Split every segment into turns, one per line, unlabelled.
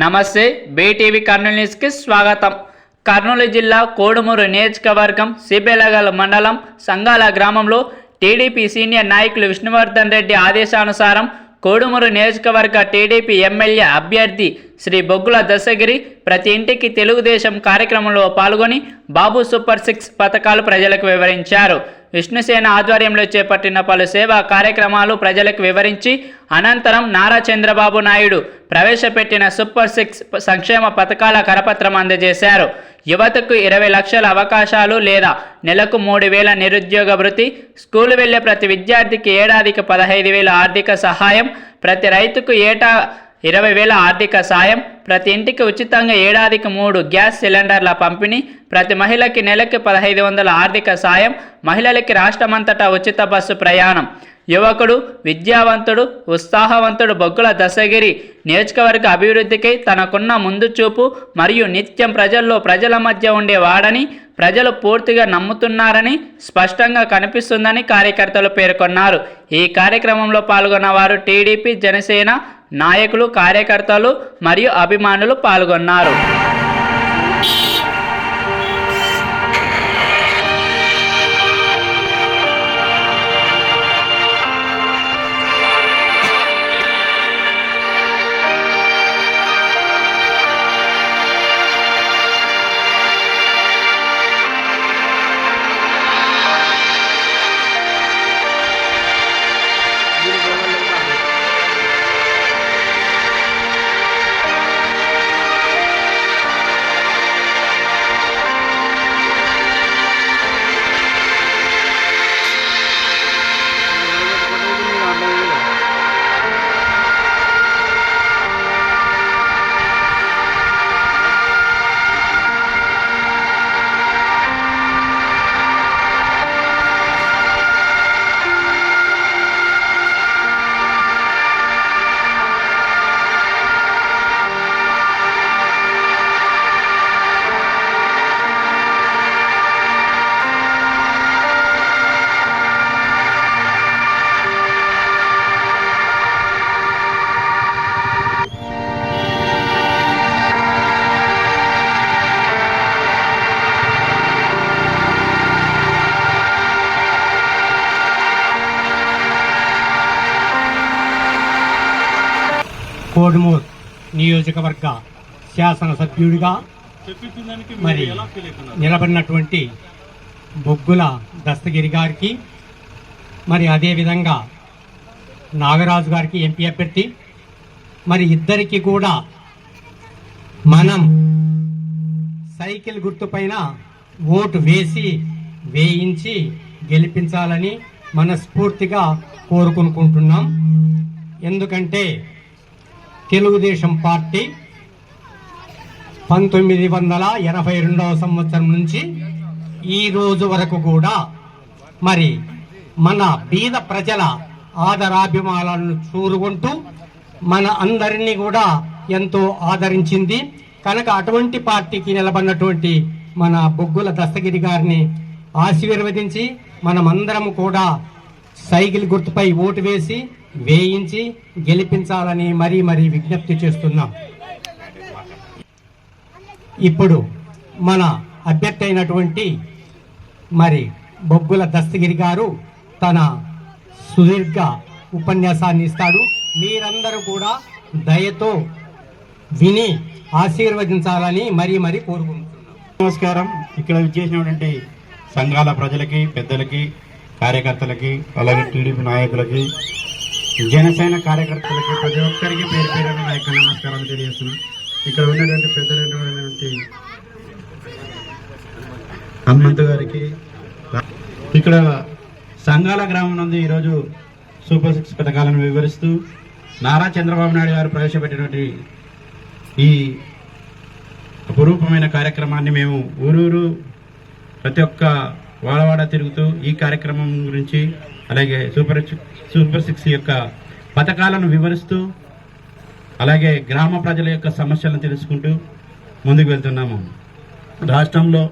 నమస్తే బీటీవీ కర్నూలు న్యూస్కి స్వాగతం. కర్నూలు జిల్లా కోడుమూరు నియోజకవర్గం సిబెలగల మండలం సంగాల గ్రామంలో టీడీపీ సీనియర్ నాయకులు విష్ణువర్ధన్ రెడ్డి ఆదేశానుసారం కోడుమూరు నియోజకవర్గ టీడీపీ ఎమ్మెల్యే అభ్యర్థి శ్రీ బొగ్గుల దశగిరి ప్రతి ఇంటికి తెలుగుదేశం కార్యక్రమంలో పాల్గొని బాబు సూపర్ సిక్స్ పథకాలు ప్రజలకు వివరించారు. విష్ణుసేన ఆధ్వర్యంలో చేపట్టిన పలు సేవా కార్యక్రమాలు ప్రజలకు వివరించి అనంతరం నారా చంద్రబాబు నాయుడు ప్రవేశపెట్టిన సూపర్ సిక్స్ సంక్షేమ పథకాల కరపత్రం అందజేశారు. యువతకు ఇరవై లక్షల అవకాశాలు లేదా నెలకు మూడు వేల నిరుద్యోగ వృత్తి స్కూలు వెళ్ళే ప్రతి విద్యార్థికి ఏడాదికి పదహైదు వేల ఆర్థిక సహాయం ప్రతి రైతుకు ఏటా ఇరవై వేల ఆర్థిక సాయం ప్రతి ఇంటికి ఉచితంగా ఏడాదికి మూడు గ్యాస్ సిలిండర్ల పంపిణీ ప్రతి మహిళకి నెలకి పదహైదు వందల ఆర్థిక సాయం మహిళలకి రాష్ట్రమంతటా ఉచిత బస్సు ప్రయాణం. యువకుడు విద్యావంతుడు ఉత్సాహవంతుడు బొగ్గుల దశగిరి నియోజకవర్గ అభివృద్ధికై తనకున్న ముందు చూపు మరియు నిత్యం ప్రజల్లో ప్రజల మధ్య ఉండేవాడని ప్రజలు పూర్తిగా నమ్ముతున్నారని స్పష్టంగా కనిపిస్తుందని కార్యకర్తలు పేర్కొన్నారు. ఈ కార్యక్రమంలో పాల్గొన్న వారు టీడీపీ జనసేన నాయకులు కార్యకర్తలు మరియు అభిమానులు పాల్గొన్నారు.
కోడుమూర్ నియోజకవర్గ శాసనసభ్యుడిగా మరి నిలబడినటువంటి బొగ్గుల దస్తగిరి గారికి మరి అదేవిధంగా నాగరాజు గారికి ఎంపీ అభ్యర్థి మరి ఇద్దరికి కూడా మనం సైకిల్ గుర్తుపైన ఓటు వేసి వేయించి గెలిపించాలని మనస్ఫూర్తిగా కోరుకునుకుంటున్నాం ఎందుకంటే తెలుగుదేశం పార్టీ పంతొమ్మిది వందల ఎనభై రెండవ సంవత్సరం నుంచి ఈ రోజు వరకు కూడా మరి మన బీద ప్రజల ఆదరాభిమానాలను చూరుకుంటూ మన అందరినీ కూడా ఎంతో ఆదరించింది. కనుక అటువంటి పార్టీకి నిలబడినటువంటి మన బొగ్గుల దస్తగిరి గారిని ఆశీర్వదించి మనమందరం కూడా సైకిల్ గుర్తుపై ఓటు వేసి వేయించి గెలిపించాలని మరీ మరీ విజ్ఞప్తి చేస్తున్నాం. ఇప్పుడు మన అభ్యర్థి అయినటువంటి మరి బొగ్గుల దస్తగిరి గారు తన సుదీర్ఘ ఉపన్యాసాన్ని ఇస్తాడు. మీరందరూ కూడా దయతో విని ఆశీర్వదించాలని మరీ మరీ కోరుకుంటున్నాం.
నమస్కారం. ఇక్కడ విచ్చేసినటువంటి సంఘాల ప్రజలకి పెద్దలకి కార్యకర్తలకి అలాగే టీడీపీ నాయకులకి జనసేన కార్యకర్తలకి ప్రతి ఒక్కరికి పేరు పేరున నా యొక్క నమస్కారాలు తెలియజేస్తున్నాను ఇక్కడ ఉన్నటువంటి పెద్దలైనటువంటి హనుమంతు గారికి ఇక్కడ సంఘాల గ్రామం నుండి ఈరోజు సూపర్ సిక్స్ పథకాలను వివరిస్తూ నారా చంద్రబాబు నాయుడు గారు ప్రవేశపెట్టినటువంటి ఈ అపురూపమైన కార్యక్రమాన్ని మేము ఊరూరు ప్రతి ఒక్క వాడవాడ తిరుగుతూ ఈ కార్యక్రమం గురించి అలాగే సూపర్ సూపర్ సిక్స్ యొక్క పథకాలను వివరిస్తూ అలాగే గ్రామ ప్రజల యొక్క సమస్యలను తెలుసుకుంటూ ముందుకు వెళ్తున్నాము. రాష్ట్రంలో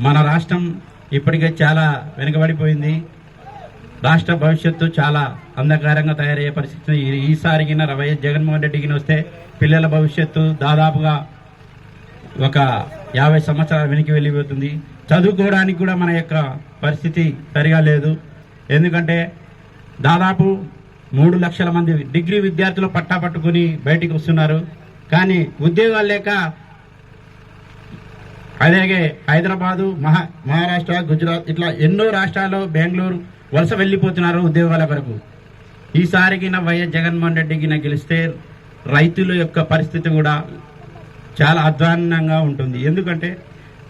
మన రాష్ట్రం ఇప్పటికే చాలా వెనుకబడిపోయింది. రాష్ట్ర భవిష్యత్తు చాలా అంధకారంగా తయారయ్యే పరిస్థితి ఈసారికి వైఎస్ జగన్మోహన్ రెడ్డికి వస్తే పిల్లల భవిష్యత్తు దాదాపుగా ఒక యాభై సంవత్సరాల వెనక్కి వెళ్ళిపోతుంది. చదువుకోవడానికి కూడా మన యొక్క పరిస్థితి సరిగా లేదు. ఎందుకంటే దాదాపు మూడు లక్షల మంది డిగ్రీ విద్యార్థులు పట్టా పట్టుకుని బయటికి వస్తున్నారు. కానీ ఉద్యోగాలు లేక అలాగే హైదరాబాదు మహా మహారాష్ట్ర గుజరాత్ ఇట్లా ఎన్నో రాష్ట్రాల్లో బెంగళూరు వలస వెళ్ళిపోతున్నారు ఉద్యోగాల కొరకు. ఈసారికి నా వైఎస్ జగన్మోహన్ రెడ్డికి నా గెలిస్తే రైతుల యొక్క పరిస్థితి కూడా చాలా అధ్వాన్నంగా ఉంటుంది. ఎందుకంటే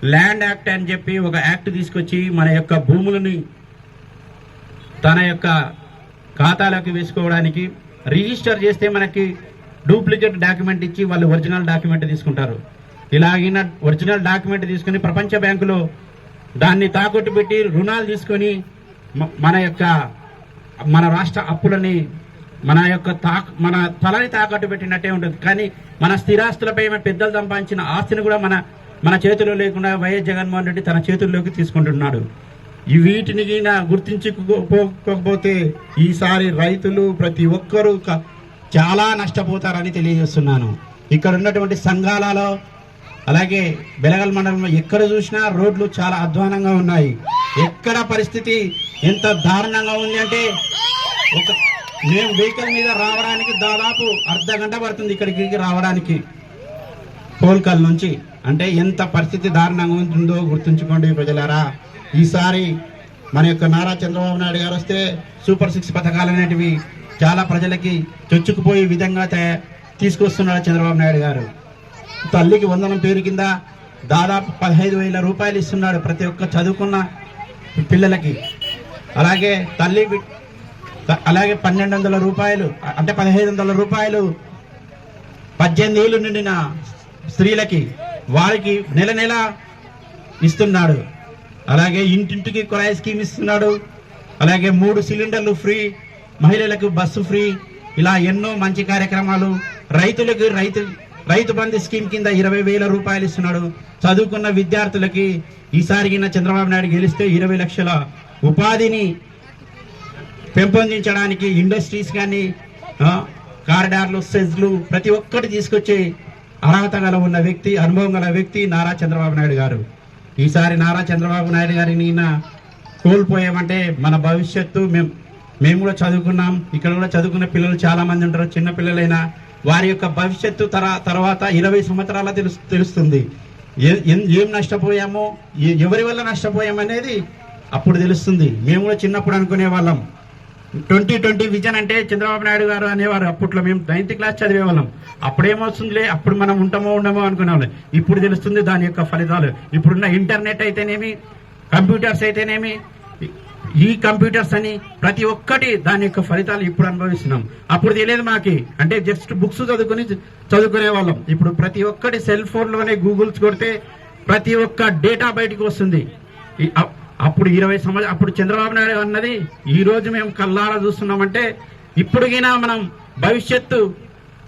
ల్యాండ్ యాక్ట్ అని చెప్పి ఒక యాక్ట్ తీసుకొచ్చి మన యొక్క భూములని తన యొక్క ఖాతాలోకి వేసుకోవడానికి రిజిస్టర్ చేస్తే మనకి డూప్లికేట్ డాక్యుమెంట్ ఇచ్చి వాళ్ళు ఒరిజినల్ డాక్యుమెంట్ తీసుకుంటారు. ఇలాగిన ఒరిజినల్ డాక్యుమెంట్ తీసుకుని ప్రపంచ బ్యాంకులో దాన్ని తాకట్టు పెట్టి రుణాలు తీసుకొని మన యొక్క మన రాష్ట్ర అప్పులని మన యొక్క తాక్ మన తలని తాకట్టు పెట్టినట్టే ఉంటుంది. కానీ మన స్థిరాస్తులపై మన పెద్దలు సంపాదించిన ఆస్తిని కూడా మన మన చేతిలో లేకుండా వైఎస్ జగన్మోహన్ రెడ్డి తన చేతుల్లోకి తీసుకుంటున్నాడు. వీటిని గుర్తించుకోకపోతే ఈసారి రైతులు ప్రతి ఒక్కరూ చాలా నష్టపోతారని తెలియజేస్తున్నాను. ఇక్కడ ఉన్నటువంటి సంఘాలలో అలాగే బెలగల్ మండలంలో ఎక్కడ చూసినా రోడ్లు చాలా అధ్వానంగా ఉన్నాయి. ఎక్కడ పరిస్థితి ఎంత దారుణంగా ఉంది అంటే ఒక మేము వెహికల్ మీద రావడానికి దాదాపు అర్ధ గంట పడుతుంది ఇక్కడికి రావడానికి. పోల్కల్ నుంచి. అంటే ఎంత పరిస్థితి దారుణంగా ఉంటుందో గుర్తుంచుకోండి ప్రజలారా. ఈసారి మన యొక్క నారా చంద్రబాబు నాయుడు గారు వస్తే సూపర్ సిక్స్ పథకాలు అనేటివి చాలా ప్రజలకి చొచ్చుకుపోయే విధంగా తీసుకొస్తున్నారు తీసుకొస్తున్నాడు చంద్రబాబు నాయుడు గారు. తల్లికి వందనం పేరు కింద దాదాపు పదహైదు వేల రూపాయలు ఇస్తున్నాడు ప్రతి ఒక్క చదువుకున్న పిల్లలకి. అలాగే తల్లి అలాగే పన్నెండు వందల రూపాయలు అంటే పదహైదు వందల రూపాయలు పద్దెనిమిది ఏళ్ళు నిండిన స్త్రీలకి వారికి నెల నెల ఇస్తున్నాడు. అలాగే ఇంటింటికి కొరాయి స్కీమ్ ఇస్తున్నాడు. అలాగే మూడు సిలిండర్లు ఫ్రీ మహిళలకు బస్సు ఫ్రీ ఇలా ఎన్నో మంచి కార్యక్రమాలు. రైతులకు రైతు రైతు బంధు స్కీమ్ కింద ఇరవై వేల రూపాయలు ఇస్తున్నాడు. చదువుకున్న విద్యార్థులకి ఈసారి చంద్రబాబు నాయుడు గెలిస్తే ఇరవై లక్షల ఉపాధిని పెంపొందించడానికి ఇండస్ట్రీస్ కానీ కారిడార్లు సెజ్లు ప్రతి ఒక్కటి తీసుకొచ్చే అర్హత గల ఉన్న వ్యక్తి అనుభవం గల వ్యక్తి నారా చంద్రబాబు నాయుడు గారు. ఈసారి నారా చంద్రబాబు నాయుడు గారిని ఈయన కోల్పోయామంటే మన భవిష్యత్తు మేము మేము కూడా చదువుకున్నాం. ఇక్కడ కూడా చదువుకున్న పిల్లలు చాలామంది ఉంటారు. చిన్న పిల్లలైనా వారి యొక్క భవిష్యత్తు తర తర్వాత ఇరవై సంవత్సరాల తెలుసు తెలుస్తుంది. ఏం- నష్టపోయామో ఎవరి వల్ల నష్టపోయామనేది అప్పుడు తెలుస్తుంది. మేము కూడా చిన్నప్పుడు అనుకునే వాళ్ళం ట్వంటీ ట్వంటీ విజన్ అంటే చంద్రబాబు నాయుడు గారు అనేవారు. అప్పట్లో మేము నైన్త్ క్లాస్ చదివే వాళ్ళం అప్పుడేమొస్తుందిలే అప్పుడు మనం ఉంటామో ఉండమో అనుకునేవాళ్ళం. ఇప్పుడు తెలుస్తుంది దాని యొక్క ఫలితాలు. ఇప్పుడున్న ఇంటర్నెట్ అయితేనేమి కంప్యూటర్స్ అయితేనేమి ఈ కంప్యూటర్స్ అని ప్రతి ఒక్కటి దాని యొక్క ఫలితాలు ఇప్పుడు అనుభవిస్తున్నాం. అప్పుడు తెలియదు మాకి. అంటే జస్ట్ బుక్స్ చదువుకుని చదువుకునే వాళ్ళం ఇప్పుడు ప్రతి ఒక్కటి సెల్ ఫోన్లోనే గూగుల్స్ కొడితే ప్రతి ఒక్క డేటా బయటికి వస్తుంది. అప్- అప్పుడు ఇరవై సంవత్సరం అప్పుడు చంద్రబాబు నాయుడు అన్నది ఈ రోజు మేము కల్లారా చూస్తున్నామంటే ఇప్పుడుగినా మనం భవిష్యత్తు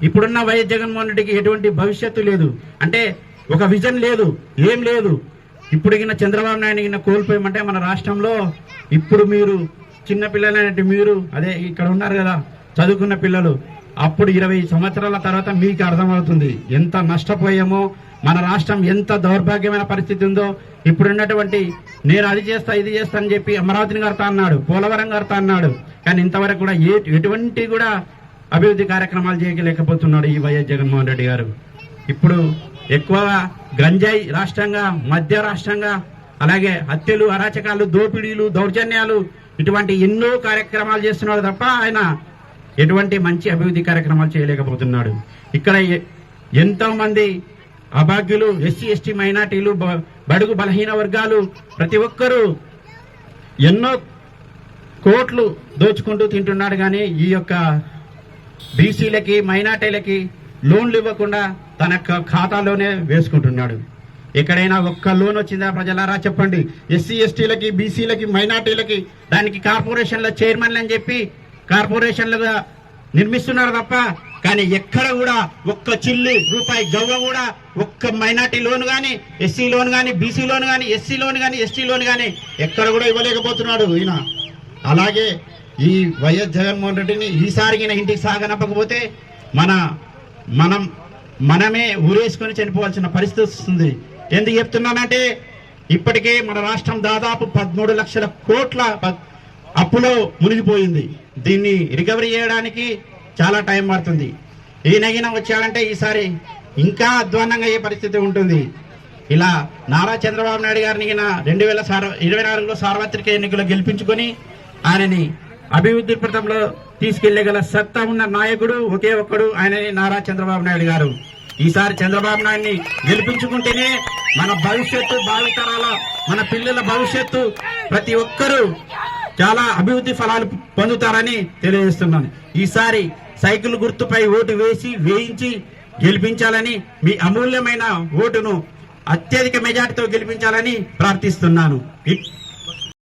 ఇప్పుడున్న వైఎస్ జగన్మోహన్ రెడ్డికి ఎటువంటి భవిష్యత్తు లేదు. అంటే ఒక విజన్ లేదు ఏం లేదు. ఇప్పుడుగిన చంద్రబాబు నాయుడు గిన్న కోల్పోయామంటే మన రాష్ట్రంలో ఇప్పుడు మీరు చిన్న పిల్లలైనట్టు మీరు అదే ఇక్కడ ఉన్నారు కదా చదువుకున్న పిల్లలు అప్పుడు ఇరవై సంవత్సరాల తర్వాత మీకు అర్థమవుతుంది. ఎంత నష్టపోయామో మన రాష్ట్రం ఎంత దౌర్భాగ్యమైన పరిస్థితి ఉందో ఇప్పుడు ఉన్నటువంటి నేను అది చేస్తా ఇది చేస్తా అని చెప్పి అమరావతిని కడతా అన్నాడు పోలవరం కడతా అన్నాడు. కానీ ఇంతవరకు కూడా ఏ ఎటువంటి కూడా అభివృద్ధి కార్యక్రమాలు చేయలేకపోతున్నాడు ఈ వైఎస్ జగన్మోహన్ రెడ్డి గారు. ఇప్పుడు ఎక్కువగా గంజాయి రాష్ట్రంగా మధ్య రాష్ట్రంగా అలాగే హత్యలు అరాచకాలు దోపిడీలు దౌర్జన్యాలు ఇటువంటి ఎన్నో కార్యక్రమాలు చేస్తున్నాడు తప్ప ఆయన ఎటువంటి మంచి అభివృద్ధి కార్యక్రమాలు చేయలేకపోతున్నాడు. ఇక్కడ ఎంతో మంది అభాగ్యులు ఎస్సీ ఎస్టీ మైనార్టీలు బ- బడుగు బలహీన వర్గాలు ప్రతి ఒక్కరూ ఎన్నో కోట్లు దోచుకుంటూ తింటున్నాడు కానీ ఈ యొక్క బీసీలకి మైనార్టీలకి లోన్లు ఇవ్వకుండా తన ఖాతాలోనే వేసుకుంటున్నాడు. ఎక్కడైనా ఒక్క లోన్ వచ్చిందా ప్రజలారా చెప్పండి. ఎస్సీ ఎస్టీలకి బీసీలకి మైనార్టీలకి దానికి కార్పొరేషన్ల చైర్మన్లు అని చెప్పి కార్పొరేషన్లుగా నిర్మిస్తున్నారు తప్ప కానీ ఎక్కడ కూడా ఒక్క చిల్లి రూపాయి గవ్వ కూడా ఒక్క మైనార్టీ లోన్ కానీ ఎస్సీ లోన్ కానీ బీసీ లోన్ కానీ ఎస్సీ లోన్ కానీ ఎస్టీ లోన్ కానీ ఎక్కడ కూడా ఇవ్వలేకపోతున్నాడు ఈయన. అలాగే ఈ వైఎస్ జగన్మోహన్ రెడ్డిని ఈసారి ఇంటికి సాగనప్పకపోతే మన మనం మనమే ఊరేసుకొని చనిపోవాల్సిన పరిస్థితి వస్తుంది. ఎందుకు చెప్తున్నానంటే ఇప్పటికే మన రాష్ట్రం దాదాపు పదమూడు లక్షల కోట్ల ప- అప్పులో మునిగిపోయింది. దీన్ని రికవరీ చేయడానికి చాలా టైం పడుతుంది. ఈయనగిన వచ్చాడంటే ఈసారి ఇంకా అధ్వాన్నంగా అయ్యే పరిస్థితి ఉంటుంది. ఇలా నారా చంద్రబాబు నాయుడు గారిని రెండు వేల సార్ ఇరవై నాలుగులో సార్వత్రిక ఎన్నికలు గెలిపించుకొని ఆయనని అభివృద్ధి పథంలో తీసుకెళ్ళగల సత్తా ఉన్న నాయకుడు ఒకే ఒక్కడు ఆయనని నారా చంద్రబాబు నాయుడు గారు. ఈసారి చంద్రబాబు నాయుడిని గెలిపించుకుంటేనే మన భవిష్యత్తు భావితరాల మన పిల్లల భవిష్యత్తు ప్రతి ఒక్కరూ చాలా అభివృద్ధి ఫలాలు పొందుతారని తెలియజేస్తున్నాను. ఈసారి సైకిల్ గుర్తుపై ఓటు వేసి వేయించి గెలిపించాలని మీ అమూల్యమైన ఓటును అత్యధిక మెజార్టీతో గెలిపించాలని ప్రార్థిస్తున్నాను.